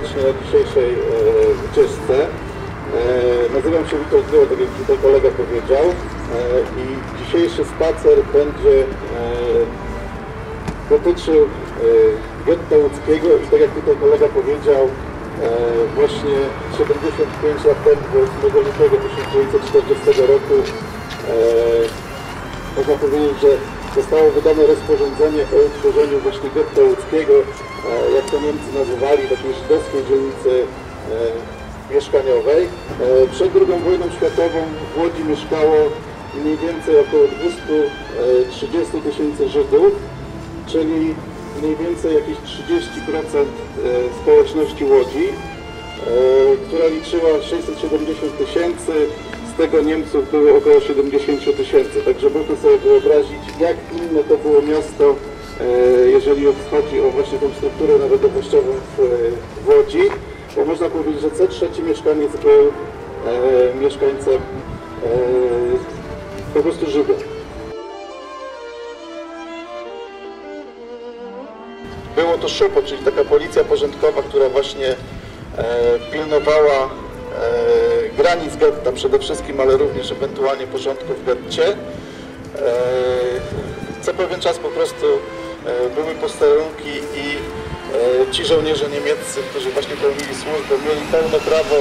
Serdecznie na dzisiejszej e, wycieczce. E, nazywam się Witold Gryło, tak jak tutaj kolega powiedział. E, I dzisiejszy spacer będzie dotyczył getta łódzkiego i tak jak tutaj kolega powiedział, właśnie 75 lat temu, 8 lutego 1940 roku można powiedzieć, że zostało wydane rozporządzenie o utworzeniu właśnie getta łódzkiego, e, jak to Niemcy nazywali, takiej żydowskiej dzielnicy e, mieszkaniowej. E, Przed II wojną światową w Łodzi mieszkało mniej więcej około 230 tysięcy Żydów, czyli mniej więcej jakieś 30% e, społeczności Łodzi, która liczyła 670 tysięcy, tego Niemców było około 70 tysięcy. Także można sobie wyobrazić, jak inne to było miasto, e, jeżeli chodzi o właśnie tą strukturę narodowościową w, w Łodzi, bo można powiedzieć, że co trzeci mieszkaniec był e, mieszkańcem e, po prostu Żydem. Było to SZUPO, czyli taka policja porządkowa, która właśnie e, pilnowała e, granic getta przede wszystkim, ale również ewentualnie porządku w getcie. E, co pewien czas po prostu e, były posterunki i e, ci żołnierze niemieccy, którzy właśnie pełnili służbę, mieli pełne prawo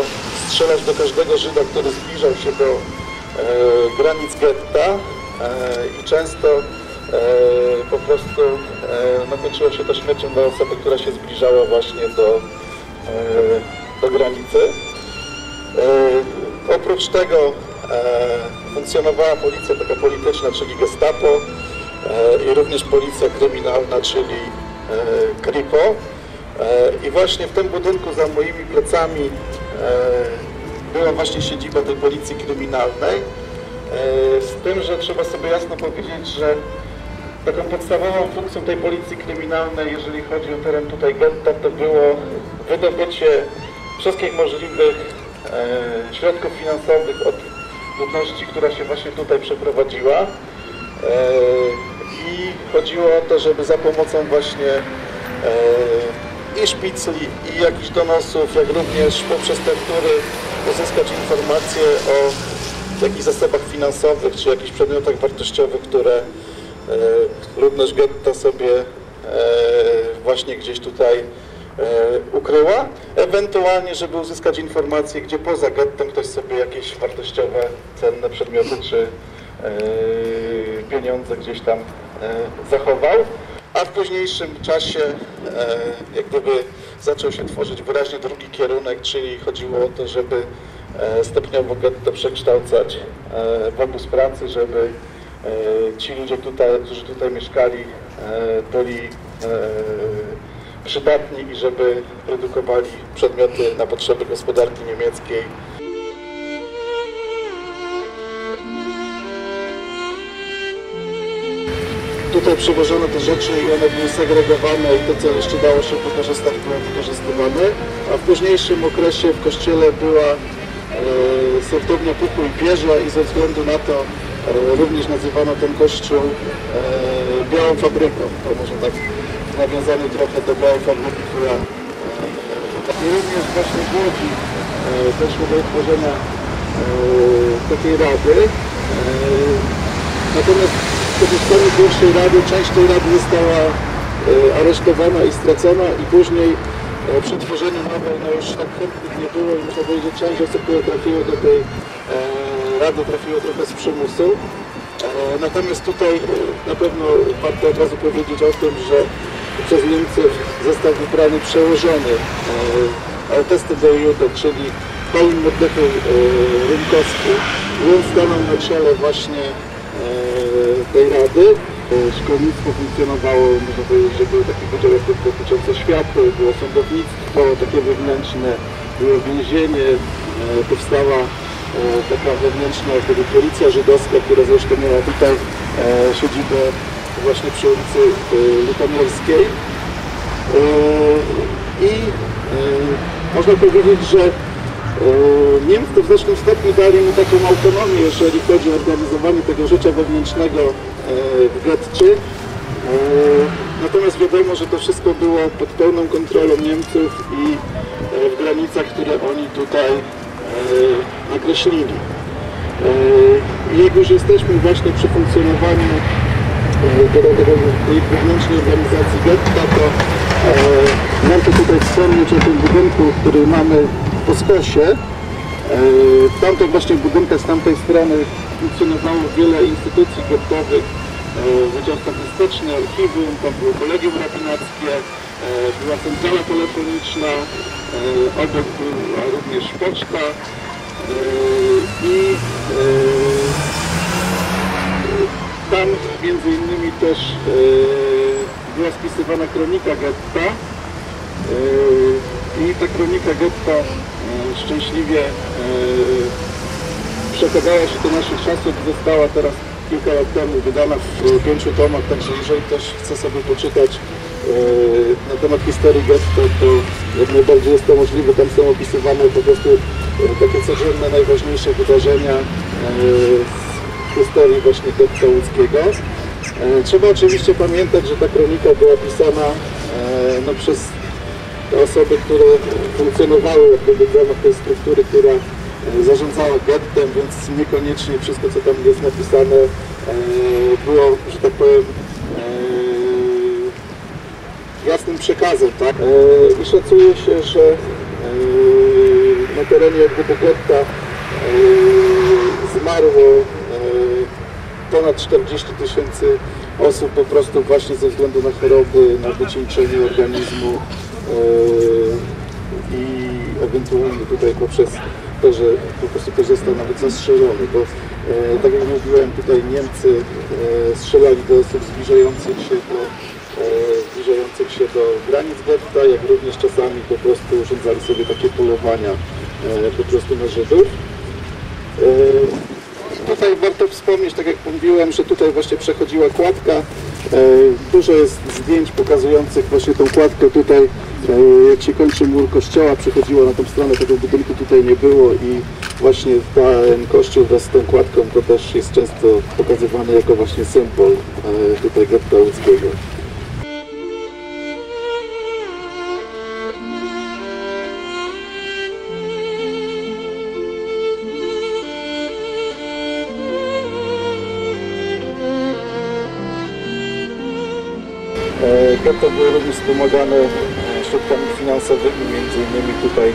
strzelać do każdego Żyda, który zbliżał się do granic getta i często po prostu no, się to śmiercią dla osoby, która się zbliżała właśnie do, do granicy. E, oprócz tego e, funkcjonowała policja taka polityczna, czyli Gestapo e, i również policja kryminalna, czyli KRIPO. I właśnie w tym budynku za moimi plecami była właśnie siedziba tej policji kryminalnej. Z tym, że trzeba sobie jasno powiedzieć, że Taką podstawową funkcją tej policji kryminalnej, jeżeli chodzi o teren tutaj getta, to było wydobycie wszystkich możliwych środków finansowych od ludności, która się właśnie tutaj przeprowadziła. E, I chodziło o to, żeby za pomocą właśnie e, i szpicli, i jakichś donosów, jak również poprzez te tury uzyskać informacje o jakichś zasobach finansowych, czy jakichś przedmiotach wartościowych, które e, ludność getta sobie e, właśnie gdzieś tutaj e, ukryła. Ewentualnie, żeby uzyskać informacje, gdzie poza gettem ktoś sobie jakieś wartościowe, cenne przedmioty czy e, pieniądze gdzieś tam e, zachował. A w późniejszym czasie e, jak gdyby zaczął się tworzyć wyraźnie drugi kierunek, czyli chodziło o to, żeby e, stopniowo getto przekształcać e, w obóz pracy, żeby e, ci ludzie, tutaj, którzy tutaj mieszkali, e, byli e, przydatni i żeby produkowali przedmioty na potrzeby gospodarki niemieckiej. Tutaj przywożono te rzeczy i one były segregowane i to, co jeszcze dało się wykorzystać, było wykorzystywane. A w późniejszym okresie w kościele była e, sortownia puchu i pierza i ze względu na to e, również nazywano ten kościół e, białą fabryką. To może tak nawiązany trochę do białej fabryki, która e, i również właśnie w Łodzi e, doszło do utworzenia e, takiej rady. Natomiast po powstaniu pierwszej rady, część tej rady została aresztowana i stracona i później przy tworzeniu nowej, no już tak chętnych nie było i można powiedzieć, że część osób, które trafiło do tej rady, trafiło trochę z przymusu. Natomiast tutaj na pewno warto od razu powiedzieć o tym, że przez Niemców został wybrany przełożony e, Altesty de Jude, czyli Paul Mordechy e, Rynkowski. I on stanął na czele właśnie e, tej rady. E, Szkolnictwo funkcjonowało, można powiedzieć, że były takie podziały dotyczące światła, było sądownictwo takie wewnętrzne, było więzienie, powstała taka wewnętrzna policja żydowska, która zresztą miała tutaj siedzibę właśnie przy ulicy e, Lutomierskiej. E, I e, można powiedzieć, że Niemcy w znacznym stopniu dali mu taką autonomię, jeżeli chodzi o organizowanie tego życia wewnętrznego w getcie. E, Natomiast wiadomo, że to wszystko było pod pełną kontrolą Niemców i w granicach, które oni tutaj nakreślili. Jak już jesteśmy właśnie przy funkcjonowaniu tej wewnętrznej organizacji getta, to e, warto tutaj wspomnieć o tym budynku, który mamy po skosie. E, W tamtych właśnie budynkach z tamtej strony funkcjonowało wiele instytucji gettowych, e, Wydział Statystyczny, Archiwum, tam było Kolegium Rabinackie, e, była centrala telefoniczna, e, obok była również poczta e, i tam między innymi też e, była spisywana kronika getta. E, i ta kronika getta e, szczęśliwie przekazała się do naszych czasów, została teraz kilka lat temu wydana w pięciu tomach, także jeżeli ktoś chce sobie poczytać na temat historii getta, to jak najbardziej jest to możliwe, tam są opisywane po prostu takie codzienne, najważniejsze wydarzenia historii właśnie getta łódzkiego. E, Trzeba oczywiście pamiętać, że ta kronika była pisana e, no, przez te osoby, które funkcjonowały jak gdyby w ramach tej struktury, która e, zarządzała gettem, więc niekoniecznie wszystko, co tam jest napisane, było, że tak powiem, jasnym przekazem, tak? I szacuje się, że na terenie jak gdyby getta zmarło ponad 40 tysięcy osób po prostu właśnie ze względu na choroby, na wycieńczenie organizmu e, i ewentualnie tutaj poprzez to, że po prostu ktoś został nawet zastrzelony, bo e, tak jak mówiłem, tutaj Niemcy e, strzelali do osób zbliżających się do, zbliżających się do granic getta, jak również czasami po prostu urządzali sobie takie polowania po prostu na Żydów. Tutaj warto wspomnieć, tak jak mówiłem, że tutaj właśnie przechodziła kładka. E, Dużo jest zdjęć pokazujących właśnie tą kładkę tutaj, e, jak się kończy mur kościoła, przechodziło na tą stronę, tego budynku tutaj nie było i właśnie ten kościół wraz z tą kładką to też jest często pokazywany jako właśnie symbol e, tutaj getta łódzkiego. Getto było również wspomagane e, środkami finansowymi, między innymi tutaj e,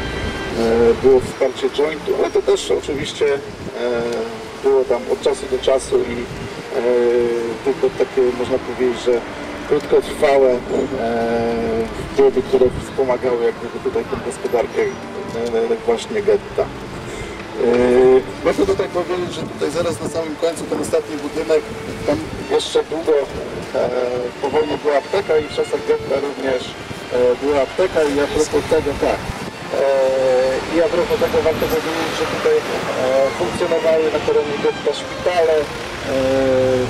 było wsparcie jointu, ale to też oczywiście e, było tam od czasu do czasu i tylko takie można powiedzieć, że krótkotrwałe wpływy, które wspomagały jak gdyby tutaj tę gospodarkę właśnie getta. Warto tutaj powiedzieć, że tutaj zaraz na samym końcu ten ostatni budynek, tam jeszcze długo e, po wojnie była apteka i w czasach getta również e, była apteka i a propos tego tak. E, I a propos tego warto powiedzieć, że tutaj funkcjonowały na terenie getta szpitale,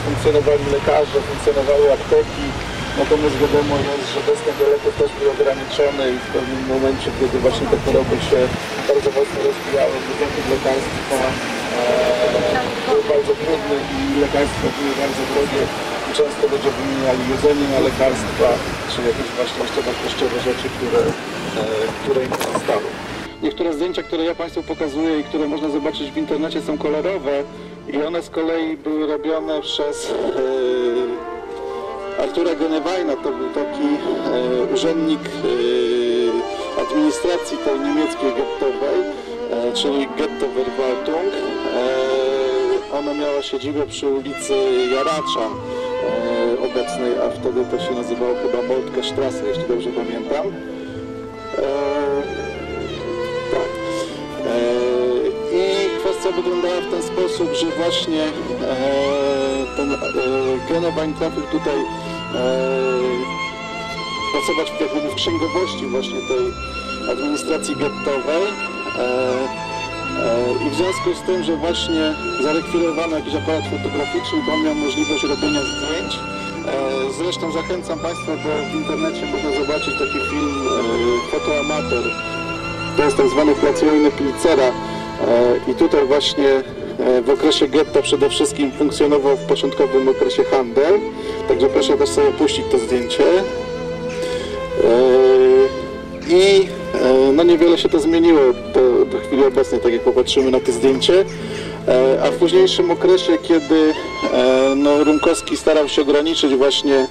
funkcjonowali lekarze, funkcjonowały apteki. Natomiast wiadomo jest, że dostęp do leków też był ograniczony i w pewnym momencie, kiedy właśnie te choroby się bardzo mocno rozwijały, dostęp lekarstwa był bardzo trudny i lekarstwa były bardzo drogie. Często ludzie wymieniali jedzenie na lekarstwa, czy jakieś właśnie jeszcze wartościowe rzeczy, które, e, które im zostały. Niektóre zdjęcia, które ja Państwu pokazuję i które można zobaczyć w internecie są kolorowe i one z kolei były robione przez e, Artura Genewajna. To był taki e, urzędnik administracji tej niemieckiej gettowej, czyli Gettoverwaltung. E, ona miała siedzibę przy ulicy Jaracza e, obecnej, a wtedy to się nazywało chyba Moltke Strasse, jeśli dobrze pamiętam. E, tak. E, I kwestia wyglądała w ten sposób, że właśnie e, ten e, Genewein trafił tutaj e, pracować w, w księgowości właśnie tej administracji gettowej. E, e, I w związku z tym, że właśnie zarekwirowano jakiś aparat fotograficzny, to on miał możliwość robienia zdjęć. E, Zresztą zachęcam Państwa, bo w internecie można zobaczyć taki film Fotoamator. To jest tak zwany placyjny Pilcera. I tutaj właśnie w okresie getta przede wszystkim funkcjonował w początkowym okresie handel. Także proszę też sobie puścić to zdjęcie. I no niewiele się to zmieniło do, do chwili obecnej, tak jak popatrzymy na to zdjęcie. E, A w późniejszym okresie, kiedy e, no, Rumkowski starał się ograniczyć właśnie e,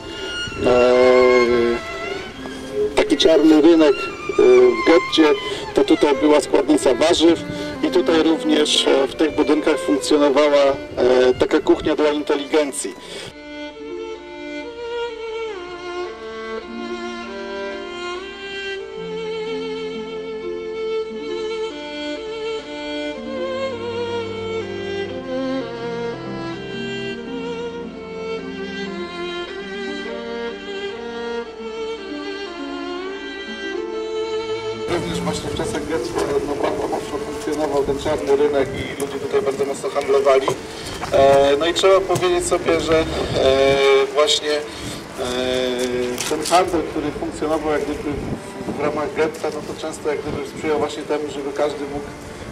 taki czarny rynek e, w getcie, to tutaj była składnica warzyw i tutaj również e, w tych budynkach funkcjonowała taka kuchnia dla inteligencji. Właśnie w czasach getto no, bardzo mocno funkcjonował ten czarny rynek i ludzie tutaj bardzo mocno handlowali. E, no i trzeba powiedzieć sobie, że e, właśnie e, ten handel, który funkcjonował jak gdyby w, ramach getta, no to często jak gdyby sprzyjał właśnie temu, żeby każdy mógł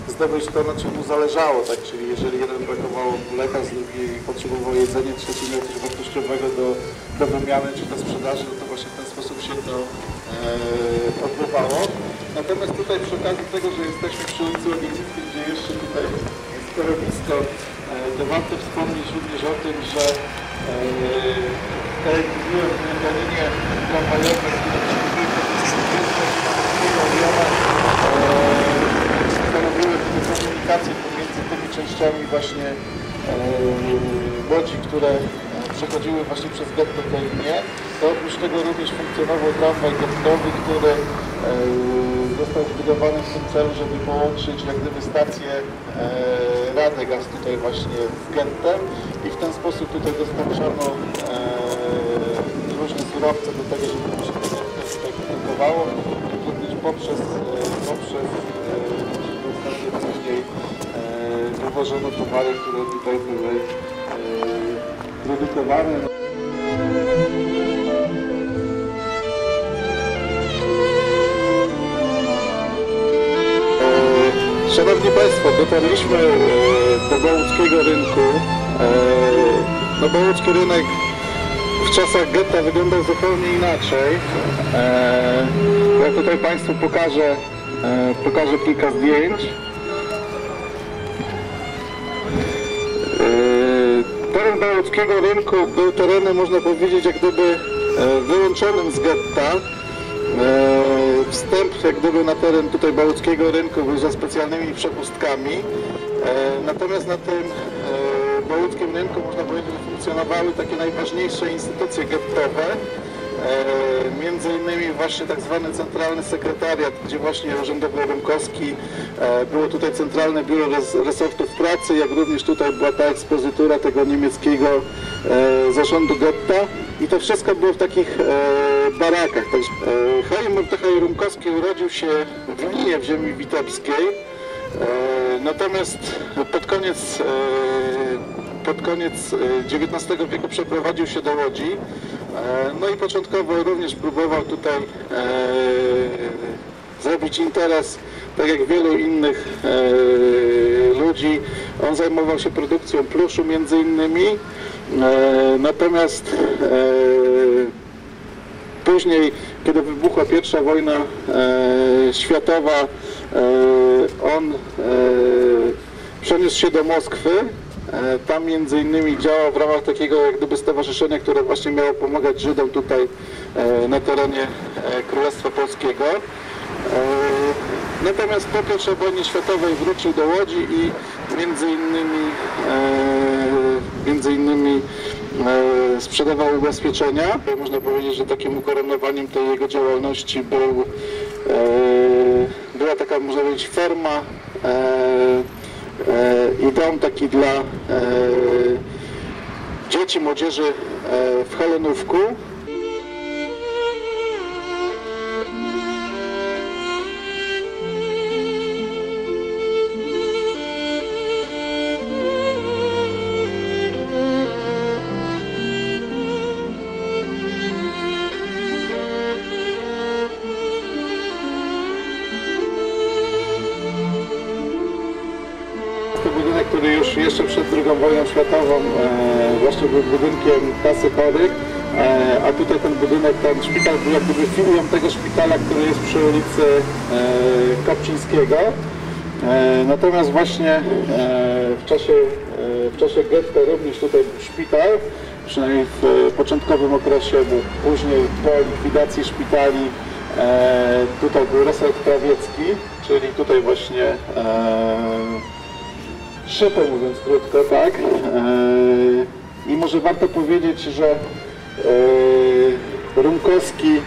zdobyć to, na czym mu zależało, tak? Czyli jeżeli jeden brakowało mleka, drugi potrzebował jedzenia, trzeci miał coś wartościowego do, do wymiany czy do sprzedaży, no to właśnie w ten sposób się to e. Natomiast tutaj przy okazji tego, że jesteśmy przy ulicy Łagiewnickiej, gdzie jeszcze tutaj jest torowisko, e, to warto wspomnieć również o tym, że e, tak jak mówiłem, te linie tramwajowe, które stanowiły pomiędzy tymi częściami właśnie e, łodzi, które e, przechodziły właśnie przez getto te linie, to oprócz tego również funkcjonował tramwaj gettowy, który e, został zbudowany w tym celu, żeby połączyć jak gdyby stację e, Radegaz tutaj właśnie z gettem i w ten sposób tutaj dostarczano e, różne surowce do tego, żeby się to getto tutaj produkowało, jak również poprzez, e, poprzez e, stację później e, wywożono towary, które tutaj były e, produkowane. Szanowni Państwo, dotarliśmy e, do Bołuckiego rynku. E, No Bołucki rynek w czasach getta wyglądał zupełnie inaczej. E, Ja tutaj Państwu pokażę, pokażę kilka zdjęć. Teren Bołuckiego rynku był terenem, można powiedzieć, jak gdyby wyłączonym z getta. Wstęp jak gdyby na teren tutaj Bałuckiego rynku był za specjalnymi przepustkami. E, Natomiast na tym e, Bałuckim rynku można powiedzieć, że funkcjonowały takie najważniejsze instytucje gettowe. E, Między innymi właśnie tak zwany centralny sekretariat, gdzie właśnie urzędował Rymkowski, było tutaj centralne biuro res, resortów pracy, jak również tutaj była ta ekspozytura tego niemieckiego zarządu getta i to wszystko było w takich e, barakach. Także, e, Chaim Mordechaj Rymkowski urodził się w Linie w ziemi witebskiej, e, natomiast pod koniec e, pod koniec e, XIX wieku przeprowadził się do Łodzi. E, No i początkowo również próbował tutaj e, zrobić interes, tak jak wielu innych ludzi. On zajmował się produkcją pluszu między innymi. E, Natomiast e, Później, kiedy wybuchła pierwsza wojna e, światowa, on przeniósł się do Moskwy. Tam między innymi działał w ramach takiego jak gdyby stowarzyszenia, które właśnie miało pomagać Żydom tutaj na terenie Królestwa Polskiego. Natomiast po pierwszej wojnie światowej wrócił do Łodzi i między innymi, między innymi e, sprzedawał ubezpieczenia. Można powiedzieć, że takim ukoronowaniem tej jego działalności był, e, była taka, można powiedzieć, ferma e, i dom taki dla dzieci, młodzieży w Helenówku. Właśnie e, w czasie, e, w czasie getta również tutaj był szpital, przynajmniej w e, początkowym okresie, bo później po likwidacji szpitali tutaj był resort krawiecki, czyli tutaj właśnie szypę mówiąc krótko, tak? I może warto powiedzieć, że Rumkowski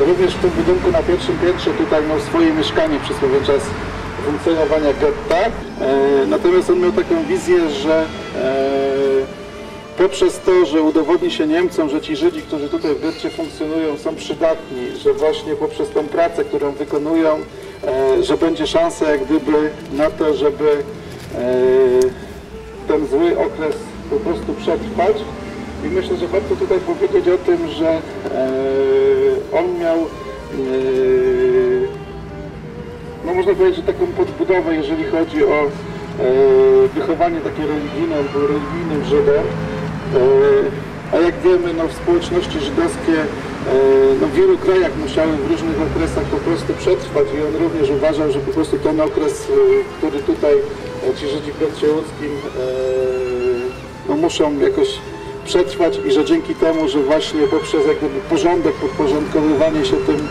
również w tym budynku na pierwszym piętrze tutaj miał swoje mieszkanie przez pewien czas funkcjonowania getta. E, natomiast on miał taką wizję, że e, poprzez to, że udowodni się Niemcom, że ci Żydzi, którzy tutaj w getcie funkcjonują, są przydatni, że właśnie poprzez tą pracę, którą wykonują, e, że będzie szansa jak gdyby na to, żeby e, ten zły okres po prostu przetrwać. I myślę, że warto tutaj powiedzieć o tym, że e, on miał e, no można powiedzieć, że taką podbudowę, jeżeli chodzi o e, wychowanie takie religijne, był religijnym Żydem. E, a jak wiemy, no, w społeczności żydowskie e, no, w wielu krajach musiały w różnych okresach po prostu przetrwać i on również uważał, że po prostu ten okres, e, który tutaj e, ci Żydzi w Getcie Łódzkim e, no, muszą jakoś przetrwać i że dzięki temu, że właśnie poprzez jak gdyby porządek, podporządkowywanie się tym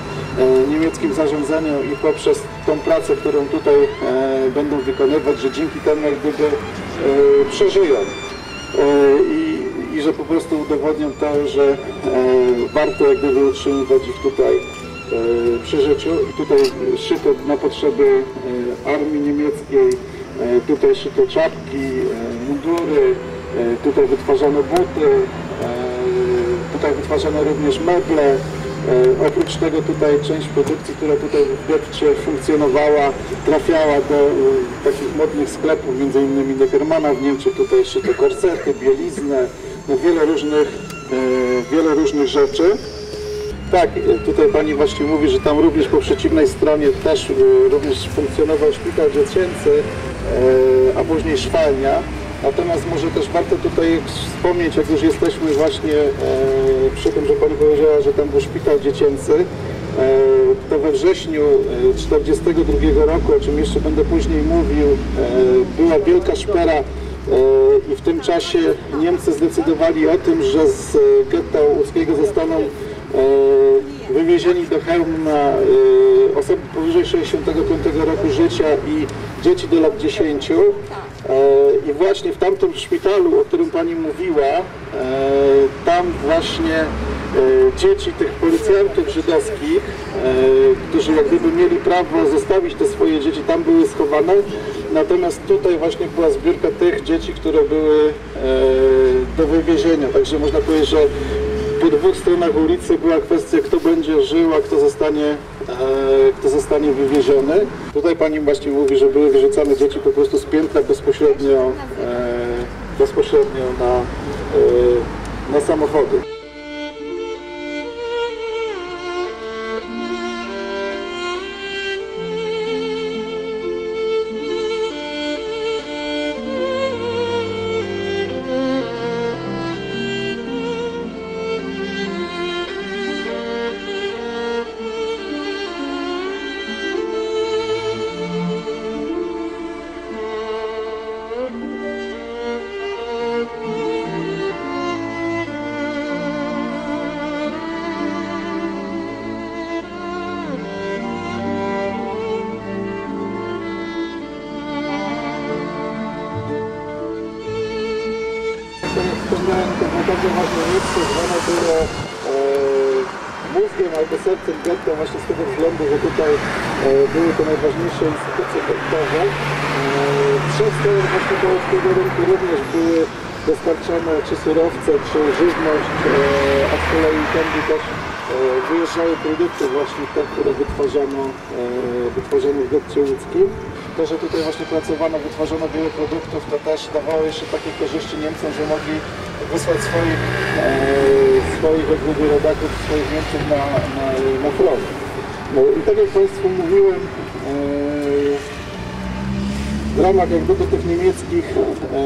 niemieckim zarządzeniom i poprzez tą pracę, którą tutaj e, będą wykonywać, że dzięki temu jak gdyby e, przeżyją. E, i, I że po prostu udowodnią to, że e, warto jak gdyby utrzymywać ich tutaj e, przy życiu. Tutaj szyto na potrzeby e, armii niemieckiej, e, tutaj szyto czapki, e, mundury, e, tutaj wytwarzano buty, e, tutaj wytwarzano również meble. E, Oprócz tego tutaj część produkcji, która tutaj w Getcie funkcjonowała, trafiała do e, takich modnych sklepów, innymi Neckermana w Niemczech, tutaj szyto korsety, bieliznę, no wiele różnych, e, wiele różnych rzeczy. Tak, tutaj pani właśnie mówi, że tam również po przeciwnej stronie też również funkcjonował szpital dziecięcy, a później szwalnia. Natomiast może też warto tutaj wspomnieć, jak już jesteśmy właśnie e, przy tym, że pani powiedziała, że tam był szpital dziecięcy, e, to we wrześniu 1942 roku, o czym jeszcze będę później mówił, e, była wielka szpera e, i w tym czasie Niemcy zdecydowali o tym, że z e, getta łódzkiego zostaną e, wywiezieni do Chełmna e, osoby powyżej 65 roku życia i dzieci do lat 10. I właśnie w tamtym szpitalu, o którym Pani mówiła, e, tam właśnie e, dzieci tych policjantów żydowskich, e, którzy jak gdyby mieli prawo zostawić te swoje dzieci, tam były schowane. Natomiast tutaj właśnie była zbiórka tych dzieci, które były do wywiezienia. Także można powiedzieć, że po dwóch stronach ulicy była kwestia, kto będzie żył, a kto zostanie, kto zostanie wywieziony. Tutaj pani właśnie mówi, że były wyrzucane dzieci po prostu z piętra bezpośrednio, e, bezpośrednio na, e, na samochody. Jak wspomniałem, to ważne miejsce, zwane było e, mózgiem albo sercem getta właśnie z tego względu, że tutaj e, były to najważniejsze instytucje gettowe. E, przez to właśnie do tego rynku również były dostarczane czy surowce, czy żywność, e, a z kolei tędy też e, wyjeżdżały produkty właśnie te, które wytwarzano, e, wytwarzano w getcie łódzkim. To, że tutaj właśnie pracowano, wytwarzano wiele produktów, to też dawało jeszcze takie korzyści Niemcom, że mogli wysłać swoich, e, swoich jak rodaków, swoich Niemców na, na, na front. No i tak jak Państwu mówiłem, e, w ramach jak gdyby tych niemieckich, e,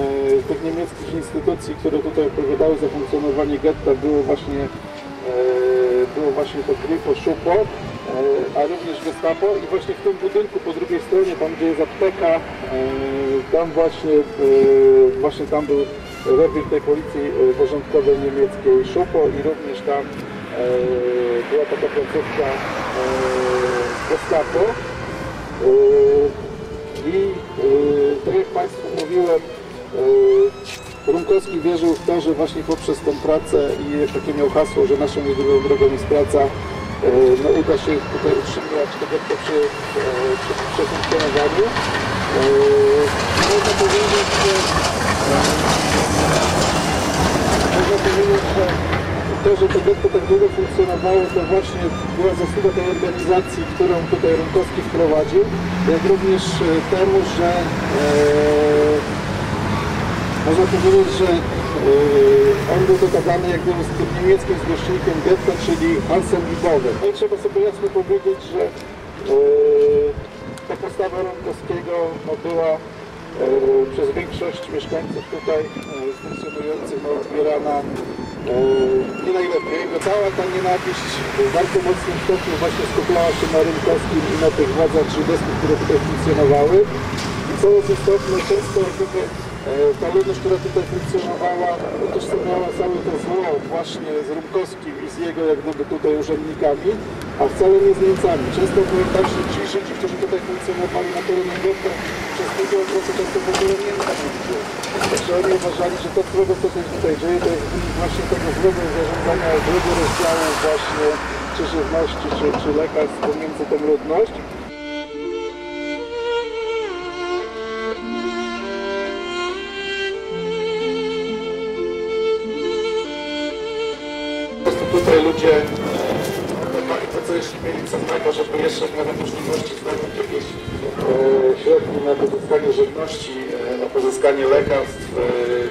tych niemieckich instytucji, które tutaj odpowiadały za funkcjonowanie getta, było właśnie, e, było właśnie to Grifo, Szupo, e, a również Gestapo i właśnie w tym budynku po drugiej stronie, tam gdzie jest apteka, e, tam właśnie, e, właśnie tam był rewir tej policji e, porządkowej niemieckiej Szupo i również tam e, była taka placówka e, Gestapo. I tak jak Państwu mówiłem, Runkowski wierzył w to, że właśnie poprzez tę pracę i takie miał hasło, że naszą jedyną drogą jest praca, no uda się tutaj utrzymywać tego przy, przy, przy funkcjonowaniu. Można powiedzieć, że można powiedzieć, że to, że to getto tak długo funkcjonowało, to właśnie była zasługa tej organizacji, którą tutaj Runkowski wprowadził, jak również e, temu, że e, można powiedzieć, że e, on był dodany jak gdyby z tym niemieckim zgłośnikiem getta, czyli Hansem Libowem. No i trzeba sobie jasno powiedzieć, że e, ta postawa Runkowskiego no, była przez większość mieszkańców tutaj e, funkcjonujących no, odbierana e, nie najlepiej, bo cała ta nienawiść w bardzo mocnym stopniu właśnie skupiała się na Rynkowskim i na tych władzach żydowskich, które tutaj funkcjonowały. I co jest istotne, często e, ta ludność, która tutaj funkcjonowała, utożsamiała całe to zło właśnie z Rymkowskim i z jego jak gdyby tutaj urzędnikami, a wcale nie z Niemcami. Często tak, że ci Żydzi, którzy tutaj funkcjonowali na terenie getta, przez długi okres często w ogóle nie. Także oni uważali, że to złego, co się tutaj dzieje, to jest wynik właśnie tego złego zarządzania, złego rozdziału właśnie czy żywności, czy, czy lekarstw pomiędzy tą ludność.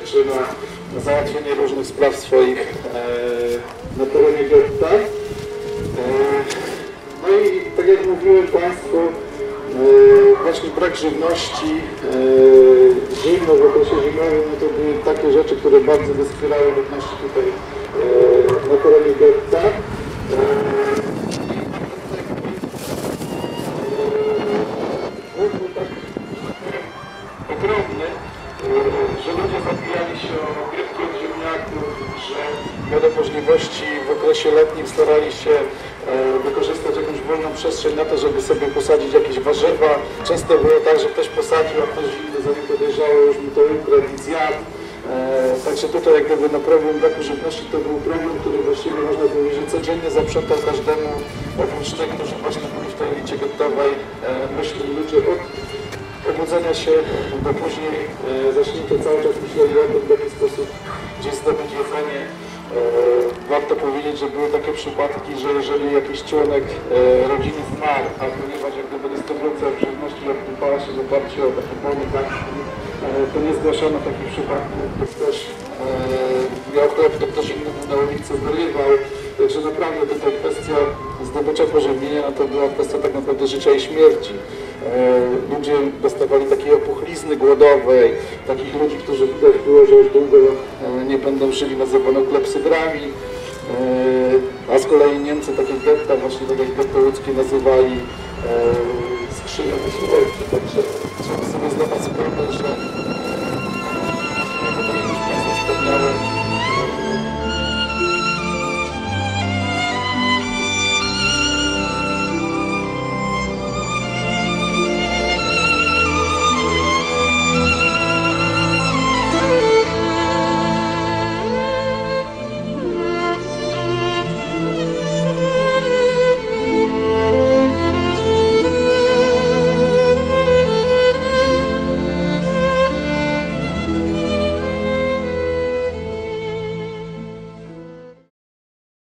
Czy na załatwienie różnych spraw swoich e, na terenie getta. E, no i tak jak mówiłem Państwu, e, właśnie brak żywności, zimno w okresie zimowym, no to były takie rzeczy, które bardzo doskwierały ludności tutaj na terenie getta. Miano możliwości w okresie letnim starali się e, wykorzystać jakąś wolną przestrzeń na to, żeby sobie posadzić jakieś warzywa. Często było tak, że ktoś posadził, a ktoś inny zanim to dojrzało już mu to ukradł i zjadł. E, Także tutaj jak gdyby no problem braku żywności to był problem, który właściwie można powiedzieć, że codziennie zaprzątał każdemu, oprócz tych, którzy właśnie byli w tej elicie gettowej, e, myśli ludzie od obudzenia się do później e, zacznięto cały czas myśleli o tym, w jaki sposób gdzieś zdobyć jedzenie. E, warto powiedzieć, że były takie przypadki, że jeżeli jakiś członek e, rodziny zmarł, a ponieważ jak gdyby dystrybucja żywności odbywała się w oparciu o takie bony taksi, e, to nie zgłaszano takich przypadków, gdy ktoś miał chleb, to ktoś inny na ulicy wyrywał. Także naprawdę to była kwestia zdobycia porozumienia, no to była kwestia tak naprawdę życia i śmierci. E, ludzie dostawali takiej opuchlizny głodowej, takich ludzi, którzy widać było, że już długo e, nie będą żyli, nazywano klepsydrami. E, a z kolei Niemcy takie getta, właśnie tak jak getto ludzkie nazywali skrzynią śmierci. Także trzeba sobie zdawać sprawę, że...